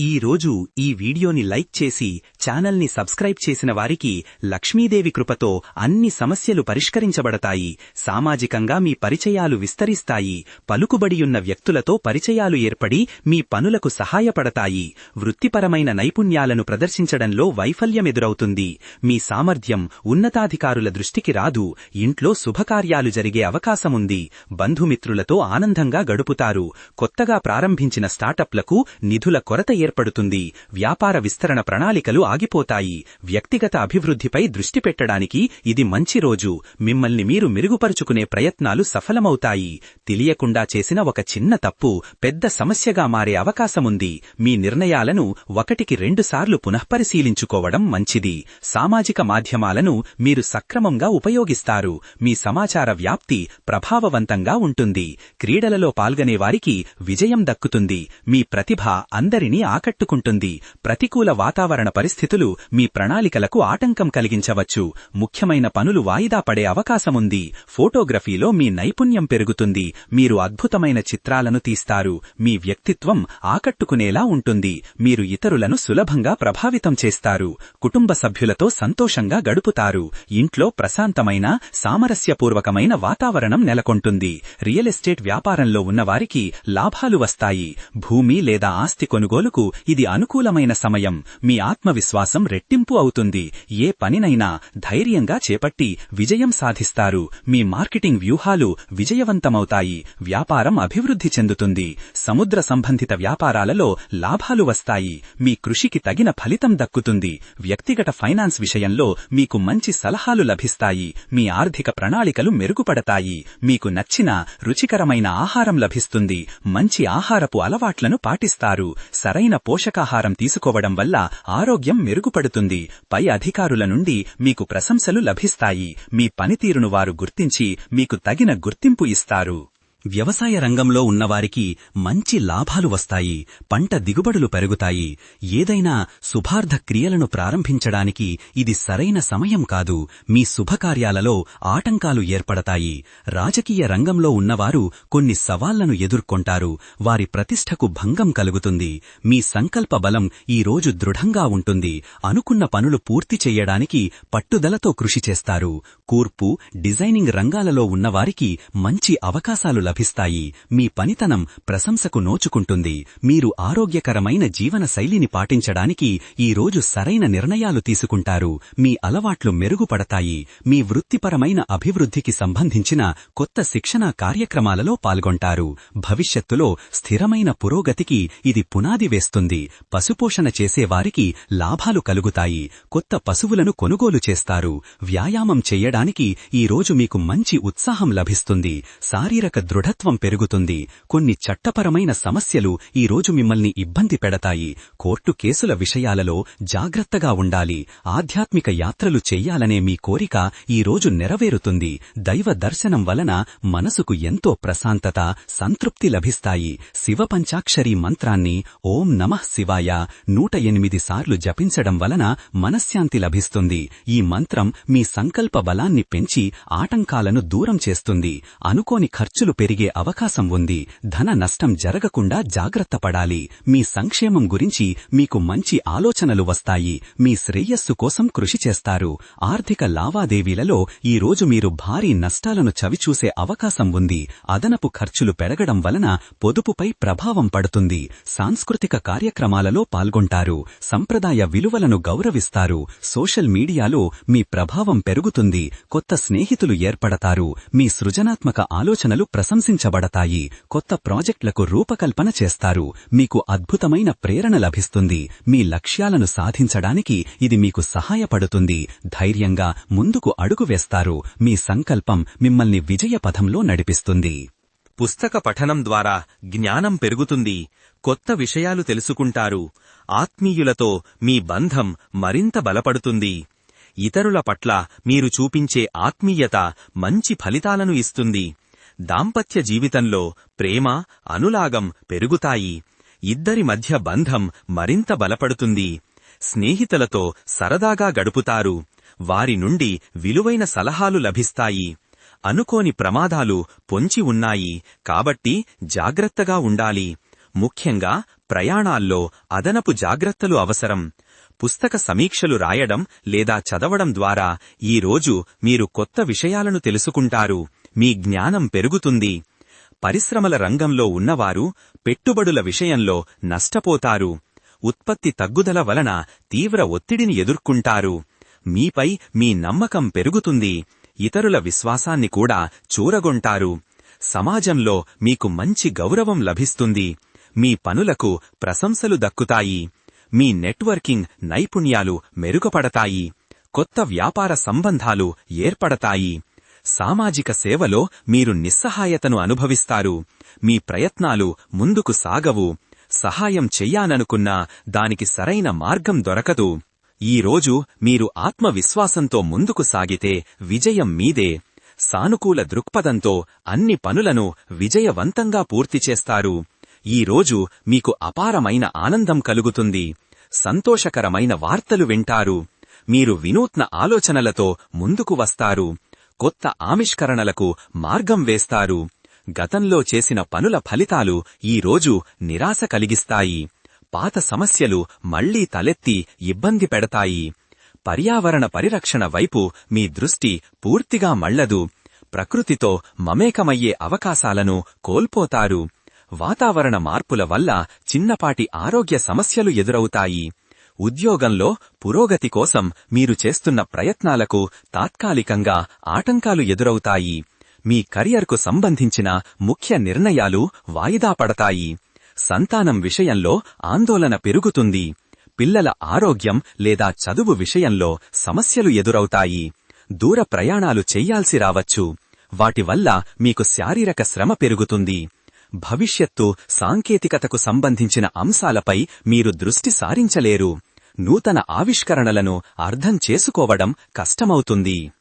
ఈ రోజు ఈ వీడియోని లైక్ చేసి ఛానల్ని సబ్స్క్రైబ్ చేసిన వారికి లక్ష్మీదేవి కృపతో అన్ని సమస్యలు పరిష్కరించబడతాయి. సామాజికంగా మీ పరిచయాలు విస్తరిస్తాయి. పలుకుబడియున్న వ్యక్తులతో పరిచయాలు ఏర్పడి మీ పనులకు సహాయపడతాయి. వృత్తిపరమైన నైపుణ్యాలను ప్రదర్శించడంలో వైఫల్యమెదురవుతుంది మీ సామర్థ్యం ఉన్నతాధికారుల దృష్టికి రాదు. ఇంట్లో శుభకార్యాలు జరిగే అవకాశముంది. బంధుమిత్రులతో ఆనందంగా గడుపుతారు. కొత్తగా ప్రారంభించిన స్టార్టప్లకు నిధుల కొరత ఏర్పడుతుంది. వ్యాపార విస్తరణ ప్రణాళికలు ఆగిపోతాయి. వ్యక్తిగత అభివృద్ధిపై దృష్టి పెట్టడానికి ఇది మంచి రోజు. మిమ్మల్ని మీరు మెరుగుపరుచుకునే ప్రయత్నాలు సఫలమవుతాయి. తెలియకుండా చేసిన ఒక చిన్న తప్పు పెద్ద సమస్యగా మారే అవకాశముంది. మీ నిర్ణయాలను ఒకటికి రెండుసార్లు పునఃపరిశీలించుకోవడం మంచిది. సామాజిక మాధ్యమాలను మీరు సక్రమంగా ఉపయోగిస్తారు. మీ సమాచార వ్యాప్తి ప్రభావవంతంగా ఉంటుంది. క్రీడలలో పాల్గొనేవారికి విజయం దక్కుతుంది. మీ ప్రతిభ అందరినీ ఆకట్టుకుంటుంది. ప్రతికూల వాతావరణ పరిస్థితులు మీ ప్రణాళికలకు ఆటంకం కలిగించవచ్చు. ముఖ్యమైన పనులు వాయిదా పడే అవకాశముంది. ఫోటోగ్రఫీలో మీ నైపుణ్యం పెరుగుతుంది. మీరు అద్భుతమైన చిత్రాలను తీస్తారు. మీ వ్యక్తిత్వం ఆకట్టుకునేలా ఉంటుంది. మీరు ఇతరులను సులభంగా ప్రభావితం చేస్తారు. కుటుంబ సభ్యులతో సంతోషంగా గడుపుతారు. ఇంట్లో ప్రశాంతమైన సామరస్యపూర్వకమైన వాతావరణం నెలకొంటుంది. రియల్ ఎస్టేట్ వ్యాపారంలో ఉన్నవారికి లాభాలు వస్తాయి. భూమి లేదా ఆస్తి కొనుగోలుకు ఇది అనుకూలమైన సమయం. మీ ఆత్మవిశ్వాసం రెట్టింపు అవుతుంది. ఏ పనినైనా ధైర్యంగా చేపట్టి విజయం సాధిస్తారు. మీ మార్కెటింగ్ వ్యూహాలు విజయవంతమవుతాయి. వ్యాపారం అభివృద్ధి చెందుతుంది. సముద్ర సంబంధిత వ్యాపారాలలో లాభాలు వస్తాయి. మీ కృషికి తగిన ఫలితం దక్కుతుంది. వ్యక్తిగత ఫైనాన్స్ విషయంలో మీకు మంచి సలహాలు లభిస్తాయి. మీ ఆర్థిక ప్రణాళికలు మెరుగుపడతాయి. మీకు నచ్చిన రుచికరమైన ఆహారం లభిస్తుంది. మంచి ఆహారపు అలవాట్లను పాటిస్తారు. సరైన పోషకాహారం తీసుకోవడం వల్ల ఆరోగ్యం మెరుగుపడుతుంది. పై అధికారుల నుండి మీకు ప్రశంసలు లభిస్తాయి. మీ పనితీరును వారు గుర్తించి మీకు తగిన గుర్తింపు ఇస్తారు. వ్యవసాయ రంగంలో ఉన్నవారికి మంచి లాభాలు వస్తాయి పంట దిగుబడులు పెరుగుతాయి. ఏదైనా శుభార్థ క్రియలను ప్రారంభించడానికి ఇది సరైన సమయం కాదు. మీ శుభకార్యాలలో ఆటంకాలు ఏర్పడతాయి. రాజకీయ రంగంలో ఉన్నవారు కొన్ని సవాళ్ళను ఎదుర్కొంటారు. వారి ప్రతిష్టకు భంగం కలుగుతుంది. మీ సంకల్ప బలం ఈ రోజు దృఢంగా ఉంటుంది. అనుకున్న పనులు పూర్తి చెయ్యడానికి పట్టుదలతో కృషి చేస్తారు. కూర్పు డిజైనింగ్ రంగాలలో ఉన్నవారికి మంచి అవకాశాలు లభిస్తాయి. మీ పనితనం ప్రశంసకు నోచుకుంటుంది. మీరు ఆరోగ్యకరమైన జీవన శైలిని పాటించడానికి ఈ రోజు సరైన నిర్ణయాలు తీసుకుంటారు. మీ అలవాట్లు మెరుగుపడతాయి. మీ వృత్తిపరమైన అభివృద్ధికి సంబంధించిన కొత్త శిక్షణా కార్యక్రమాలలో పాల్గొంటారు. భవిష్యత్తులో స్థిరమైన పురోగతికి ఇది పునాది వేస్తుంది. పశుపోషణ చేసేవారికి లాభాలు కలుగుతాయి. కొత్త పశువులను కొనుగోలు చేస్తారు. వ్యాయామం చెయ్యడానికి ఈ రోజు మీకు మంచి ఉత్సాహం లభిస్తుంది. శారీరక దృఢత్వం పెరుగుతుంది. కొన్ని చట్టపరమైన సమస్యలు ఈరోజు మిమ్మల్ని ఇబ్బంది పెడతాయి. కోర్టు కేసుల విషయాలలో జాగ్రత్తగా ఉండాలి. ఆధ్యాత్మిక యాత్రలు చెయ్యాలనే మీ కోరిక ఈ రోజు నెరవేరుతుంది. దైవ దర్శనం వలన మనసుకు ఎంతో ప్రశాంతత సంతృప్తి లభిస్తాయి. శివ పంచాక్షరీ మంత్రాన్ని ఓం నమః శివాయ నూట ఎనిమిది సార్లు జపించడం వలన మనశ్శాంతి లభిస్తుంది. ఈ మంత్రం మీ సంకల్ప బలాన్ని పెంచి ఆటంకాలను దూరం చేస్తుంది. అనుకోని ఖర్చులు పెరిగి అవకాశం ఉంది. ధన నష్టం జరగకుండా జాగ్రత్త పడాలి. మీ సంక్షేమం గురించి మీకు మంచి ఆలోచనలు వస్తాయి. మీ శ్రేయస్సు కోసం కృషి చేస్తారు. ఆర్థిక లావాదేవీలలో ఈ రోజు మీరు భారీ నష్టాలను చవిచూసే అవకాశం ఉంది. అదనపు ఖర్చులు పెరగడం వలన పొదుపుపై ప్రభావం పడుతుంది. సాంస్కృతిక కార్యక్రమాలలో పాల్గొంటారు. సంప్రదాయ విలువలను గౌరవిస్తారు. సోషల్ మీడియాలో మీ ప్రభావం పెరుగుతుంది. కొత్త స్నేహితులు ఏర్పడతారు. మీ సృజనాత్మక ఆలోచనలు ప్రశంసించబడతాయి. కొత్త ప్రాజెక్టులకు రూపకల్పన చేస్తారు. మీకు అద్భుతమైన ప్రేరణ లభిస్తుంది. మీ లక్ష్యాలను సాధించడానికి ఇది మీకు సహాయపడుతుంది. ధైర్యంగా ముందుకు అడుగు వేస్తారు. మీ సంకల్పం మిమ్మల్ని విజయపథంలో నడిపిస్తుంది. పుస్తక పఠనం ద్వారా జ్ఞానం పెరుగుతుంది. కొత్త విషయాలు తెలుసుకుంటారు. ఆత్మీయులతో మీ బంధం మరింత బలపడుతుంది. ఇతరుల పట్ల మీరు చూపించే ఆత్మీయత మంచి ఫలితాలను ఇస్తుంది. దాంపత్య జీవితంలో ప్రేమ అనులాగం పెరుగుతాయి. ఇద్దరి మధ్య బంధం మరింత బలపడుతుంది. స్నేహితులతో సరదాగా గడుపుతారు. వారి నుండి విలువైన సలహాలు లభిస్తాయి. అనుకోని ప్రమాదాలు పొంచి ఉన్నాయి. కాబట్టి జాగ్రత్తగా ఉండాలి. ముఖ్యంగా ప్రయాణాల్లో అదనపు జాగ్రత్తలు అవసరం. పుస్తక సమీక్షలు రాయడం లేదా చదవడం ద్వారా ఈ రోజు మీరు కొత్త విషయాలను తెలుసుకుంటారు. మీ జ్ఞానం పెరుగుతుంది. పరిశ్రమల రంగంలో ఉన్నవారు పెట్టుబడుల విషయంలో నష్టపోతారు. ఉత్పత్తి తగ్గుదల వలన తీవ్ర ఒత్తిడిని ఎదుర్కొంటారు. మీపై మీ నమ్మకం పెరుగుతుంది. ఇతరుల విశ్వాసాన్ని కూడా చూరగొంటారు. సమాజంలో మీకు మంచి గౌరవం లభిస్తుంది. మీ పనులకు ప్రశంసలు దక్కుతాయి. మీ నెట్వర్కింగ్ నైపుణ్యాలు మెరుగుపడతాయి. కొత్త వ్యాపార సంబంధాలు ఏర్పడతాయి. సామాజిక సేవలో మీరు నిస్సహాయతను అనుభవిస్తారు. మీ ప్రయత్నాలు ముందుకు సాగవు. సహాయం చెయ్యాననుకున్నా దానికి సరైన మార్గం దొరకదు. ఈ రోజు మీరు ఆత్మవిశ్వాసంతో ముందుకు సాగితే విజయం మీదే. సానుకూల దృక్పథంతో అన్ని పనులను విజయవంతంగా పూర్తి చేస్తారు. ఈ రోజు మీకు అపారమైన ఆనందం కలుగుతుంది. సంతోషకరమైన వార్తలు వింటారు. మీరు వినూత్న ఆలోచనలతో ముందుకు వస్తారు. కొత్త ఆవిష్కరణలకు మార్గం వేస్తారు. గతంలో చేసిన పనుల ఫలితాలు ఈ రోజు నిరాశ కలిగిస్తాయి. పాత సమస్యలు మళ్ళీ తలెత్తి ఇబ్బంది పెడతాయి. పర్యావరణ పరిరక్షణ వైపు మీ దృష్టి పూర్తిగా మళ్ళదు. ప్రకృతితో మమేకమయ్యే అవకాశాలను కోల్పోతారు. వాతావరణ మార్పుల వల్ల చిన్నపాటి ఆరోగ్య సమస్యలు ఎదురవుతాయి. ఉద్యోగంలో పురోగతి కోసం మీరు చేస్తున్న ప్రయత్నాలకు తాత్కాలికంగా ఆటంకాలు ఎదురవుతాయి. మీ కెరియర్కు సంబంధించిన ముఖ్య నిర్ణయాలు వాయిదా పడతాయి. సంతానం విషయంలో ఆందోళన పెరుగుతుంది. పిల్లల ఆరోగ్యం లేదా చదువు విషయంలో సమస్యలు ఎదురవుతాయి. దూర ప్రయాణాలు చెయ్యాల్సి రావచ్చు. వాటి వల్ల మీకు శారీరక శ్రమ పెరుగుతుంది. భవిష్యత్తు సాంకేతికతకు సంబంధించిన అంశాలపై మీరు దృష్టి సారించలేరు. నూతన ఆవిష్కరణలను అర్థం చేసుకోవడం కష్టమవుతుంది.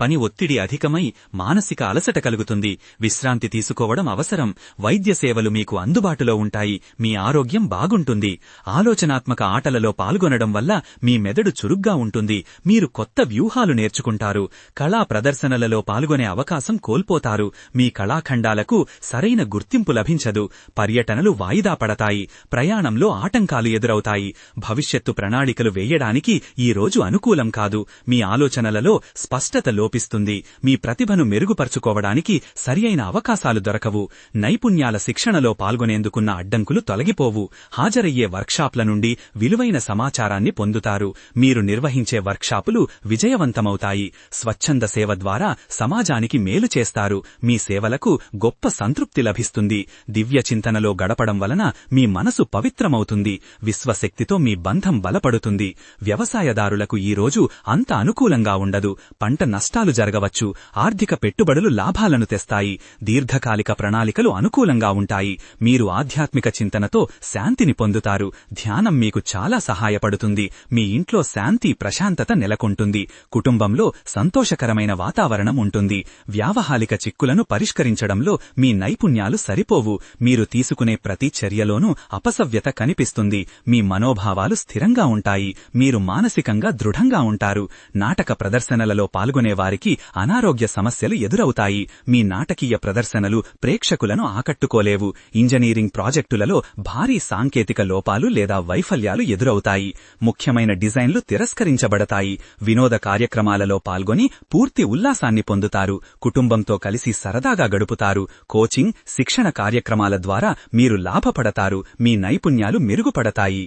పని ఒత్తిడి అధికమై మానసిక అలసట కలుగుతుంది. విశ్రాంతి తీసుకోవడం అవసరం. వైద్య సేవలు మీకు అందుబాటులో ఉంటాయి. మీ ఆరోగ్యం బాగుంటుంది. ఆలోచనాత్మక ఆటలలో పాల్గొనడం వల్ల మీ మెదడు చురుగ్గా ఉంటుంది. మీరు కొత్త వ్యూహాలు నేర్చుకుంటారు. కళా ప్రదర్శనలలో పాల్గొనే అవకాశం కోల్పోతారు. మీ కళాఖండాలకు సరైన గుర్తింపు లభించదు. పర్యటనలు వాయిదా పడతాయి. ప్రయాణంలో ఆటంకాలు ఎదురవుతాయి. భవిష్యత్తు ప్రణాళికలు వేయడానికి ఈ రోజు అనుకూలం కాదు. మీ ఆలోచనలలో స్పష్టత లోపిస్తుంది. మీ ప్రతిభను మెరుగుపరుచుకోవడానికి సరియైన అవకాశాలు దొరకవు. నైపుణ్యాల శిక్షణలో పాల్గొనేందుకున్న అడ్డంకులు తొలగిపోవు. హాజరయ్యే వర్క్షాప్ల నుండి విలువైన సమాచారాన్ని పొందుతారు. మీరు నిర్వహించే వర్క్షాపులు విజయవంతమవుతాయి. స్వచ్ఛంద సేవ ద్వారా సమాజానికి మేలు చేస్తారు. మీ సేవలకు గొప్ప సంతృప్తి లభిస్తుంది. దివ్య చింతనలో గడపడం వలన మీ మనసు పవిత్రమవుతుంది. విశ్వశక్తితో మీ బంధం బలపడుతుంది. వ్యవసాయదారులకు ఈ రోజు అంత అనుకూలంగా ఉండదు. పంట నష్టం నష్టాలు జరగవచ్చు. ఆర్థిక పెట్టుబడులు లాభాలను తెస్తాయి. దీర్ఘకాలిక ప్రణాళికలు అనుకూలంగా ఉంటాయి. మీరు ఆధ్యాత్మిక చింతనతో శాంతిని పొందుతారు. ధ్యానం మీకు చాలా సహాయపడుతుంది. మీ ఇంట్లో శాంతి ప్రశాంతత నెలకొంటుంది. కుటుంబంలో సంతోషకరమైన వాతావరణం ఉంటుంది. వ్యావహారిక చిక్కులను పరిష్కరించడంలో మీ నైపుణ్యాలు సరిపోవు. మీరు తీసుకునే ప్రతి చర్యలోనూ అపసవ్యత కనిపిస్తుంది. మీ మనోభావాలు స్థిరంగా ఉంటాయి. మీరు మానసికంగా దృఢంగా ఉంటారు. నాటక ప్రదర్శనలలో పాల్గొనేవారు వారికి అనారోగ్య సమస్యలు ఎదురవుతాయి. మీ నాటకీయ ప్రదర్శనలు ప్రేక్షకులను ఆకట్టుకోలేవు. ఇంజనీరింగ్ ప్రాజెక్టులలో భారీ సాంకేతిక లోపాలు లేదా వైఫల్యాలు ఎదురవుతాయి. ముఖ్యమైన డిజైన్లు తిరస్కరించబడతాయి. వినోద కార్యక్రమాలలో పాల్గొని పూర్తి ఉల్లాసాన్ని పొందుతారు. కుటుంబంతో కలిసి సరదాగా గడుపుతారు. కోచింగ్ శిక్షణ కార్యక్రమాల ద్వారా మీరు లాభపడతారు. మీ నైపుణ్యాలు మెరుగుపడతాయి.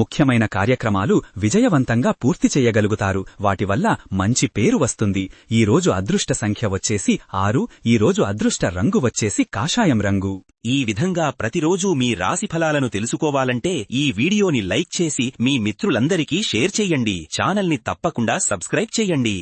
ముఖ్యమైన కార్యక్రమాలు విజయవంతంగా పూర్తి చేయగలుగుతారు. వాటి వల్ల మంచి పేరు వస్తుంది. ఈ రోజు అదృష్ట సంఖ్య వచ్చేసి ఆరు. ఈ రోజు అదృష్ట రంగు వచ్చేసి కాషాయం రంగు. ఈ విధంగా ప్రతిరోజూ మీ రాశిఫలాలను తెలుసుకోవాలంటే ఈ వీడియోని లైక్ చేసి మీ మిత్రులందరికీ షేర్ చెయ్యండి ఛానల్ని తప్పకుండా సబ్స్క్రైబ్ చేయండి.